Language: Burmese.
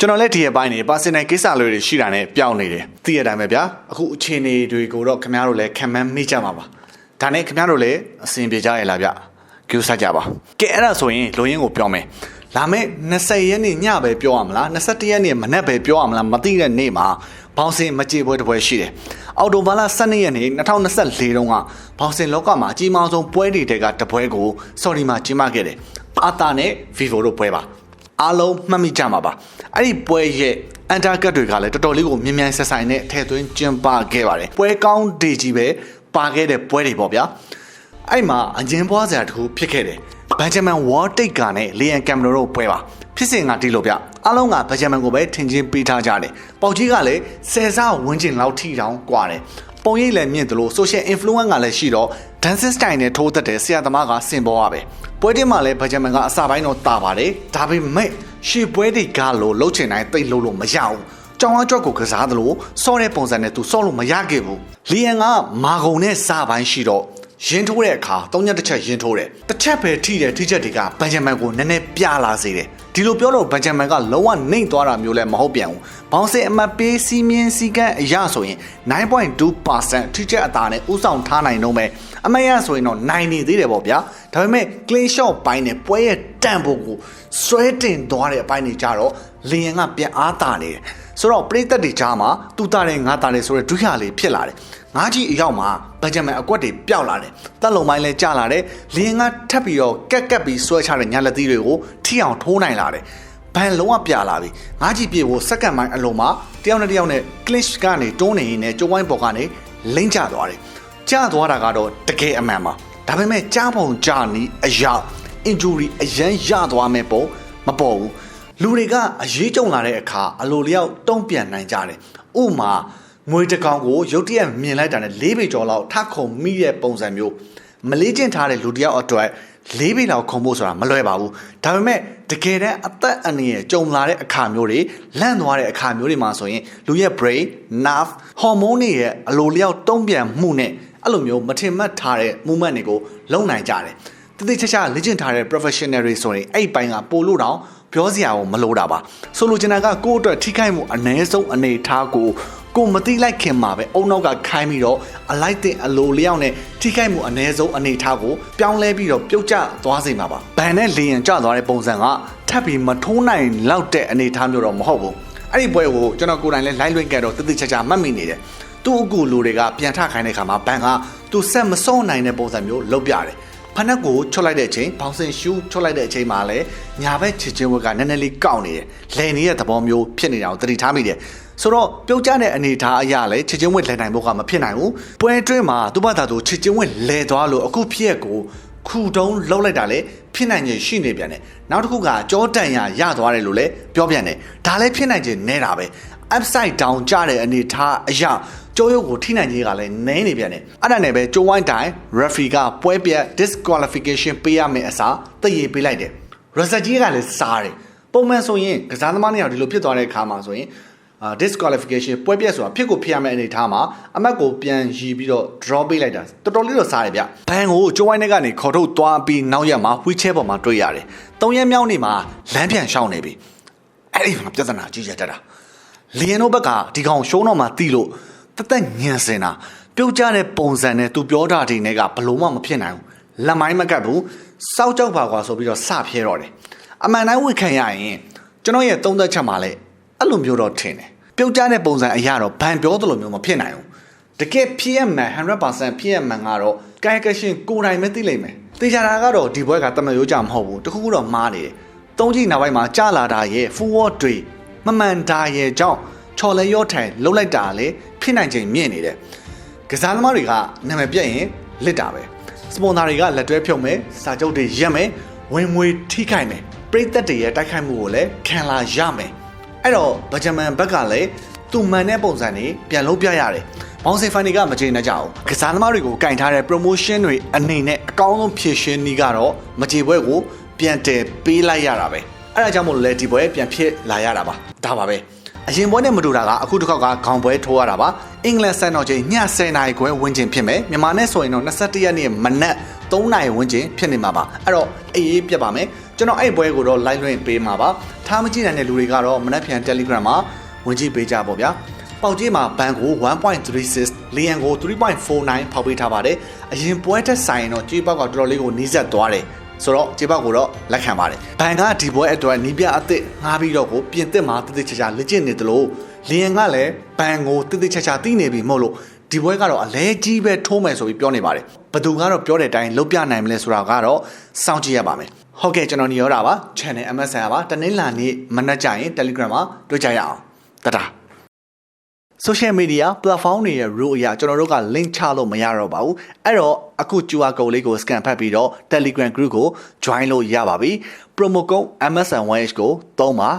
ကျွန်တော်လည်းဒီရက်ပိုင်းနေပါစင်နယ်ကိစ္စလေးတွေရှိတာနဲ့ပြောင်းနေတယ်သိရတိုင်းပဲဗျာအခုအခြေအနေတွေကိုတော့ခင်ဗျားတို့လည်းခံမှန်းမိကြမှာပါဒါနဲ့ခင်ဗျားတို့လည်းအစဉ်ပြေကြရလားဗျကြိုးစားကြပါကဲအဲ့ဒါဆိုရင်လူရင်းကိုပြောမယ်လာမယ့်20ရက်နေ့ညပဲပြောရမလား21ရက်နေ့မနက်ပဲပြောရမလားမသိတဲ့နေ့မှာဘောင်စင်မကြေပွဲတစ်ပွဲရှိတယ်အော်တိုဘာလ12ရက်နေ့2024တုန်းကဘောင်စင်လောကမှာအကြီးမားဆုံးပွဲတွေတဲကတပွဲကိုဆော်ဒီမှာကျင်းပခဲ့တယ်အာတာနဲ့ Vivo တို့ပွဲပါ အားလုံးမှတ်မိကြမှာပါအဲ့ဒီပွဲရဲ့အန်တာကတ်တွေကလည်းတော်တော်လေးကိုမြင်မြန်ဆက်ဆိုင်နဲ့ထည့်သွင်းကျင်းပခဲ့ပါတယ်ပွဲကောင်းတွေကြီးပဲပါခဲ့တဲ့ပွဲတွေပေါ့ဗျာအဲ့မှာအငင်းပွားစရာတခုဖြစ်ခဲ့တယ်ဘန်ဂျမန်ဝေါ်တိတ်ကနဲ့လီယန်ကင်မရာတို့ပွဲပါဖြစ်စဉ်ကတိလို့ဗျအားလုံးကဘန်ဂျမန်ကိုပဲထင်ချင်းပေးထားကြတယ်ပေါက်ကြီးကလည်းဆယ်စားဝန်းကျင်လောက်ထိတောင်ကွာတယ် ပုံရိပ်လည်းမြင့်တယ်လို့ social influence ကလည်းရှိတော့ dancing style နဲ့ထိုးသက်တဲ့ဆရာသမားကစင်ပေါ်ရပဲပွဲတင်မှာလည်းဘဂျမန်ကအစာပိုင်းတော့တာပါတယ်ဒါပေမဲ့ရှေ့ပွဲတွေကလို့လှုပ်ချင်တိုင်းတိတ်လှုပ်လို့မရဘူးကြောင်အကြွက်ကိုကစားသလိုစောတဲ့ပုံစံနဲ့သူစောလို့မရခဲ့ဘူးလီယန်ကမာဂုံနဲ့စာပိုင်းရှိတော့ ရင်ထိုးတဲ့အခါသုံးညတစ်ချက်ရင်ထိုးတယ်တစ်ချက်ပဲထိတဲ့ထိချက်တွေကဘန်ဂျမန်ကိုနည်းနည်းပြလာစေတယ်ဒီလိုပြောတော့ဘန်ဂျမန်ကလုံးဝနှိမ့်သွားတာမျိုးလည်းမဟုတ်ပြန်ဘူးဘောင်စင်အမတ်ပေးစီးမြင်းစီကန်းအရဆိုရင်9.2%ထိချက်အသာနဲ့ဥဆောင်ထားနိုင်တော့မယ်အမတ်ရဆိုရင်တော့နိုင်နေသေးတယ်ပေါ့ဗျာဒါပေမဲ့ clean shot ပိုင်းနဲ့ပွဲရဲ့တန့်ဖို့ကိုဆွဲတင်သွားတဲ့အပိုင်းတွေကြတော့လီယန်ကပြန်အားတာနေတယ်ဆိုတော့ပရိသတ်တွေကြားမှာတူတာတယ်ငါတာတယ်ဆိုတဲ့ဒုက္ခလေးဖြစ်လာတယ် ငါးကြီးအရောက်မှာဘန်ဂျမန်အကွက်တွေပျောက်လာတယ်တက်လုံပိုင်းလဲကျလာတယ်လီယန်ကထပ်ပြီးတော့ကက်ကက်ပြီးဆွဲချတဲ့ညာလက်သီးတွေကိုထိအောင်ထိုးနိုင်လာတယ်ဘန်လုံးဝပြလာပြီငါးကြီးပြေဖို့စက္ကန့်ပိုင်းအလုံးမှာတယောက်နဲ့တယောက်နဲ့ clish ကနေတွန်းနေရင်နဲ့ကျိုးဝိုင်းပေါ်ကနေလိမ့်ကျသွားတယ်ကျသွားတာကတော့တကယ်အမှန်ပါဒါပေမဲ့ကြားပုံကြားနီးအရာ injury အရန်ရသွားမဲ့ပုံမပေါ်ဘူးလူတွေကအရေးကြုံလာတဲ့အခါအလိုလျောက်တုံ့ပြန်နိုင်ကြတယ်ဥမာ ငွေတစ်ကောင်ကိုရုတ်တရက်မြင်လိုက်တာနဲ့၄ပေကျော်လောက်ထခုံမိတဲ့ပုံစံမျိုးမလေးကျင့်ထားတဲ့လူတစ်ယောက်အတွက်၄ပေလောက်ခုံဖို့ဆိုတာမလွယ်ပါဘူးဒါပေမဲ့တကယ်တမ်းအသက်အန္တရာယ်ကြုံလာတဲ့အခါမျိုးတွေလန့်သွားတဲ့အခါမျိုးတွေမှာဆိုရင်လူရဲ့ brain nerve hormone တွေရဲ့အလိုလျောက်တုံ့ပြန်မှုနဲ့အဲ့လိုမျိုးမထင်မှတ်ထားတဲ့ movement တွေကိုလုံနိုင်ကြတယ်တတိချာချာလေ့ကျင့်ထားတဲ့ professional တွေဆိုရင်အဲ့ဒီပိုင်းကပို့လို့တောင်ပြောစရာကိုမလိုတာပါဆိုလိုချင်တာကကိုယ့်အတွက်ထိခိုက်မှုအ ਨੇ ဆုံးအနေထားကို ကိုမတိလိုက်ခင်မှာပဲအုံနောက်ကခိုင်းပြီးတော့အလိုက်တဲ့အလိုလျောက်နဲ့ထိခိုက်မှုအ ਨੇ ဆုံးအနေထားကိုပြောင်းလဲပြီးတော့ပြုတ်ကျသွားစေမှာပါဘန်နဲ့လေရင်ကျသွားတဲ့ပုံစံကထပ်ပြီးမထိုးနိုင်လောက်တဲ့အနေထားမျိုးတော့မဟုတ်ဘူးအဲ့ဒီပွဲကိုကျွန်တော်ကိုယ်တိုင်လဲ live လွှင့်ခဲ့တော့တတိချာချာမှတ်မိနေတယ်သူ့အကူလူတွေကပြန်ထခိုင်းတဲ့ခါမှာဘန်ကသူဆက်မစောနိုင်တဲ့ပုံစံမျိုးလုပ်ပြတယ်ဖနက်ကိုချွတ်လိုက်တဲ့အချိန်ဘောင်စင်ရှူးချွတ်လိုက်တဲ့အချိန်မှာလည်းညာဘက်ချစ်ချင်းဝက်ကနည်းနည်းလေးကောက်နေတယ်လဲနေတဲ့သဘောမျိုးဖြစ်နေတာကိုသတိထားမိတယ် ဆိုတော့ပြုတ်ကျတဲ့အနေအထားအရာလဲချစ်ချင်းဝက်လဲနိုင်ဖို့ကမဖြစ်နိုင်ဘူးပွဲအတွင်းမှာသူ့ဘာသာသူချစ်ချင်းဝက်လဲသွားလို့အခုဖြစ်ရက်ကိုခုတုံးလှုပ်လိုက်တာလေဖြစ်နိုင်ခြင်းရှိနေပြန်တယ်နောက်တစ်ခုကကြောတန်ရရသွားတယ်လို့လည်းပြောပြန်တယ်ဒါလည်းဖြစ်နိုင်ခြင်းနဲတာပဲ upside down ကြတဲ့အနေထားအရာကျိုးရုပ်ကိုထိနိုင်ကြီးကလည်းနင်းနေပြန်တယ်အဲ့ဒါနဲ့ပဲကျိုးဝိုင်းတိုင်း referee ကပွဲပြတ် disqualification ပေးရမယ့်အစားတည်ရပေးလိုက်တယ် result ကြီးကလည်းစားတယ်ပုံမှန်ဆိုရင်ကစားသမားနှစ်ယောက်ဒီလိုဖြစ်သွားတဲ့အခါမှာဆိုရင်အာ disqualification ပွဲပြတ်ဆိုတာဖြစ်ကိုဖြစ်ရမယ့်အနေထားမှာအမတ်ကိုပြန်ရည်ပြီးတော့ draw ပေးလိုက်တာတော်တော်လေးတော့စားတယ်ဗျဘန်ကိုကျိုးဝိုင်းထဲကနေခေါ်ထုတ်သွားပြီးနောက်ရက်မှာ wheelchair ပေါ်မှာတွေ့ရတယ်၃ရက်မြောက်နေ့မှာလမ်းပြန်ရှောင်နေပြီအဲ့ဒီမှာပြဿနာကြီးရတတ်တာလီယန်တို့ဘက်ကဒီကောင်ရှုံးတော့မှတီးလို့တသက်ညံစင်တာပြုတ်ကြတဲ့ပုံစံနဲ့သူပြောတာတွေနဲ့ကဘလို့မှမဖြစ်နိုင်ဘူးလက်မိုင်းမကတ်ဘူးစောက်ကြောက်ပါကွာဆိုပြီးတော့စဖျဲတော့တယ်အမှန်တိုင်းဝခံရရင်ကျွန်တော်ရဲ့သုံးသက်ချက်မှာလည်း အဲ့လိုမျိုးတော့ထင်တယ်ပြုတ်ကြတဲ့ပုံစံအရာတော့ဘန်ပြောသလိုမျိုးမဖြစ်နိုင်ဘူးတကယ်ဖြစ်ရမှန်100%ဖြစ်ရမှန်ကတော့ကာယကရှင်ကိုယ်တိုင်ပဲသိလိမ့်မယ်တေချာတာကတော့ဒီဘွဲကတမရိုးကြမဟုတ်ဘူးတခုခုတော့မှားနေတယ်သုံးကြည့်နောက်ပိုင်းမှာကြာလာတာရဲ့ full word တွေမမှန်တာရဲ့ကြောင့်ချော်လဲရော့ထိုင်လှုပ်လိုက်တာလေဖြစ်နိုင်ခြင်းမြင့်နေတယ်ကစားသမားတွေကနာမည်ပြတ်ရင်လစ်တာပဲစပွန်ဆာတွေကလက်တွဲဖြုတ်မယ်စာချုပ်တွေရက်မယ်ဝင်ငွေထိခိုက်မယ်ပရိသတ်တွေရဲ့တိုက်ခိုက်မှုကိုလည်းခံလာရမယ် အဲ့တော့ဗဂျမန်ဘက်ကလည်းသူမှန်တဲ့ပုံစံတွေပြန်လုပ်ပြရတယ်ဘောင်စင်ဖန်တွေကမကျေနပ်ကြဘူးကစားသမားတွေကိုကင်ထားတဲ့ promotion တွေအနေနဲ့အကောင်းဆုံးဖြည့်ရှင်းနည်းကတော့မကြေပွဲကိုပြန်တည်ပေးလိုက်ရတာပဲအဲ့ဒါကြောင့်မို့လို့လေဒီပွဲပြန်ဖြစ်လာရတာပါဒါပါပဲအရင်ပွဲနဲ့မတူတာကအခုတစ်ခေါက်ကခေါင်ပွဲထိုးရတာပါအင်္ဂလန်စံတော်ချိန်ည10:00နာရီခွဲဝန်းကျင်ဖြစ်မယ်မြန်မာနဲ့ဆိုရင်တော့21ရက်နေ့မနက်3:00နာရီဝန်းကျင်ဖြစ်နေမှာပါအဲ့တော့အေးအေးပြတ်ပါမယ် ကျွန်တော်အဲ့ပွဲကိုတော့ live လွှင့်ပေးမှာပါထားမကြည့်နိုင်တဲ့လူတွေကတော့မနက်ဖြန် Telegram မှာဝင်ကြည့်ပေးကြပါဗျာပေါက်ကြီးမှာဘန်ကို1.36လီယံကို3.49ဖောက်ပေးထားပါတယ်အရင်ပွဲတက်ဆိုင်ရင်တော့ကြေးပေါက်ကတော်တော်လေးကိုနီးစပ်သွားတယ်ဆိုတော့ကြေးပေါက်ကိုတော့လက်ခံပါတယ်ဘန်ကဒီပွဲအတွက်နီးပြအစ်စ်ငှားပြီးတော့ကိုပြင်သစ်မှာတည်တည်ချာချာလက်ကျင့်နေတယ်လို့လီယံကလည်းဘန်ကိုတည်တည်ချာချာသိနေပြီမဟုတ်လို့ ဒီပွဲကတော့အလဲကြီးပဲထိုးမယ်ဆိုပြီးပြောနေပါတယ်ဘသူကတော့ပြောတဲ့အတိုင်းလုပ်ပြနိုင်မလဲဆိုတာကတော့စောင့်ကြည့်ရပါမယ်ဟုတ်ကဲ့ကျွန်တော်နေရောတာပါ channel MSN ပါတနင်္လာနေ့မနက်ကျရင် Telegram မှာတွေ့ကြရအောင်တတာ social media platform တွေရဲ့ rule အရကျွန်တော်တို့က link ချလို့မရတော့ပါဘူးအဲ့တော့အခု QR code လေးကို scan ဖတ်ပြီးတော့ Telegram group ကို join လို့ရပါပြီ promo code MSN1H ကိုသုံးပါ